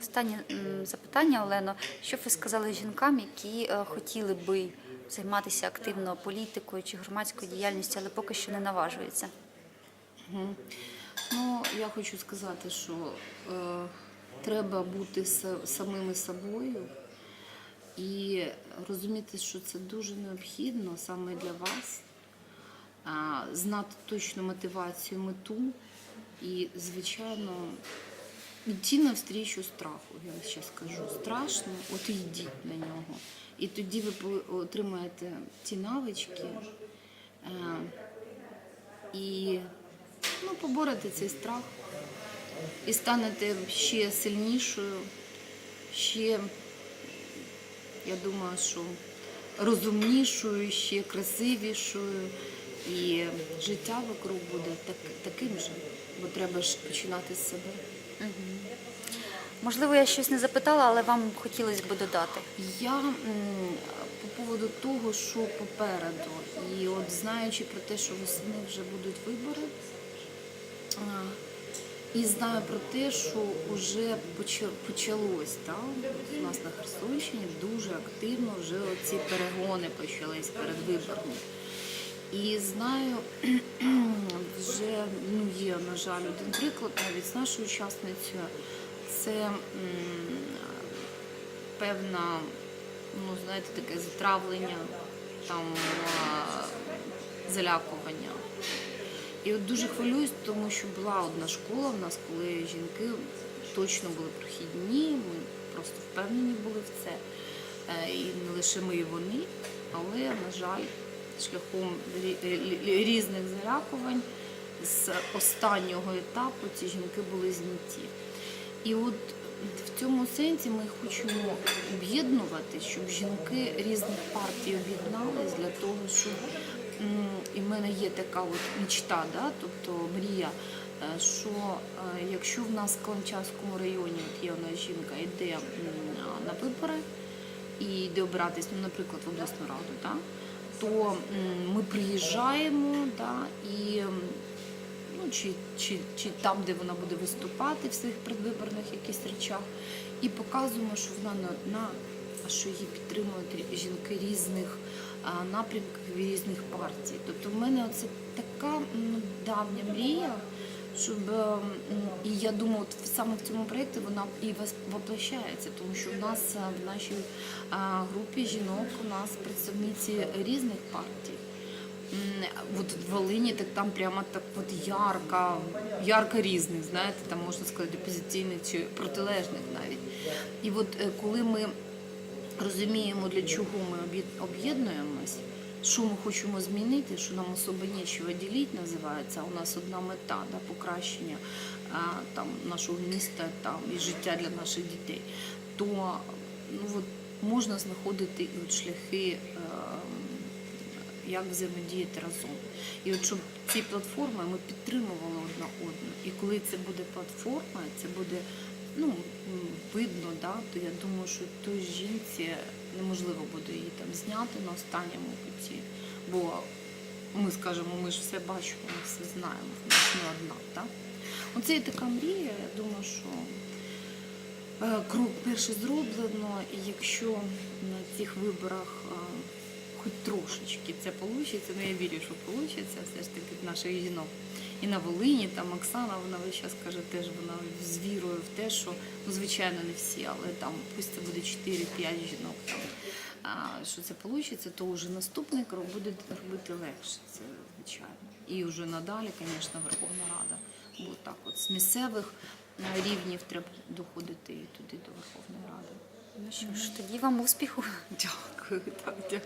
Останнє запитання, Олено. Що б ви сказали жінкам, які е, хотіли би займатися активно політикою чи громадською діяльністю, але поки що не наважуються? Ну, я хочу сказати, що е, треба бути самими собою і розуміти, що це дуже необхідно саме для вас. Знати точну мотивацію, мету і, звичайно, йти навстрічу страху. Я ще скажу. Страшно, от йдіть на нього. І тоді ви отримаєте ті навички. Е, і ну, поборете цей страх і станете ще сильнішою, ще, я думаю, що розумнішою, ще красивішою. І життя вокруг буде так, таким же, бо треба ж починати з себе. Можливо, я щось не запитала, але вам хотілося б додати. Я по поводу того, що попереду, і от знаючи про те, що восени вже будуть вибори, і знаю про те, що вже почалось так, у на Херсонщині дуже активно вже ці перегони почались передвиборні. І знаю, вже ну, є, на жаль, один приклад навіть з нашою учасницею. Це певна, ну знаєте, таке затравлення, там залякування. І от дуже хвилююсь, тому що була одна школа в нас, коли жінки точно були прохідні, ми просто впевнені були в це. Е, І не лише ми і вони, але, на жаль, шляхом рі- рі- різних залякувань з останнього етапу ці жінки були зняті. І от в цьому сенсі ми хочемо об'єднувати, щоб жінки різних партій об'єднались для того, щоб і в мене є така от мечта, да, тобто мрія, е, що е, якщо в нас в Каланчавському районі от є нас жінка, йде на вибори і йде обиратись, ну, наприклад, в обласну раду, да, то ми приїжджаємо да, і ну, чи, чи, чи там, де вона буде виступати в своїх предвиборних якихось речах, і показуємо, що вона не одна, а що її підтримують жінки різних напрямків різних партій. Тобто в мене це така ну, давня мрія, щоб е, і я думаю, от саме в цьому проєкті вона і воплощається, тому що в нас е, в нашій групі жінок у нас представниці різних партій. М, Вот в Волині так там прямо так от ярко, ярко різних, знаєте, там можна сказати опозиційних чи протилежних навіть. І от е, коли ми розуміємо, для чого ми об'єднуємось, що ми хочемо змінити, що нам особо нічого ділити називається, у нас одна мета да, покращення а, там, нашого міста там, і життя для наших дітей, то ну, от, можна знаходити і от шляхи. е, як взаємодіяти разом. І от щоб ці платформи ми підтримували одна одну. І коли це буде платформа, це буде ну, видно, да, то я думаю, що той жінці неможливо буде її там зняти на останньому путі. Бо ми скажемо, ми ж все бачимо, ми все знаємо, вона ж не одна. Так? Оце є така мрія, я думаю, що е, крок перший зроблено, і якщо на цих виборах е, хоч трошечки це вийде, ну я вірю, що вийде, все ж таки наших жінок. І на Волині, там Оксана, вона весь час каже, теж вона з вірою в те, що ну, звичайно не всі, але там пусть це буде 4-5 жінок. Там, а, що це вийде, то вже наступний крок буде робити легше, це звичайно. І вже надалі, звісно, Верховна Рада. Бо так от з місцевих е, рівнів треба доходити і туди до Верховної Ради. Ну що ж, тоді вам успіху. Дякую, так, дякую.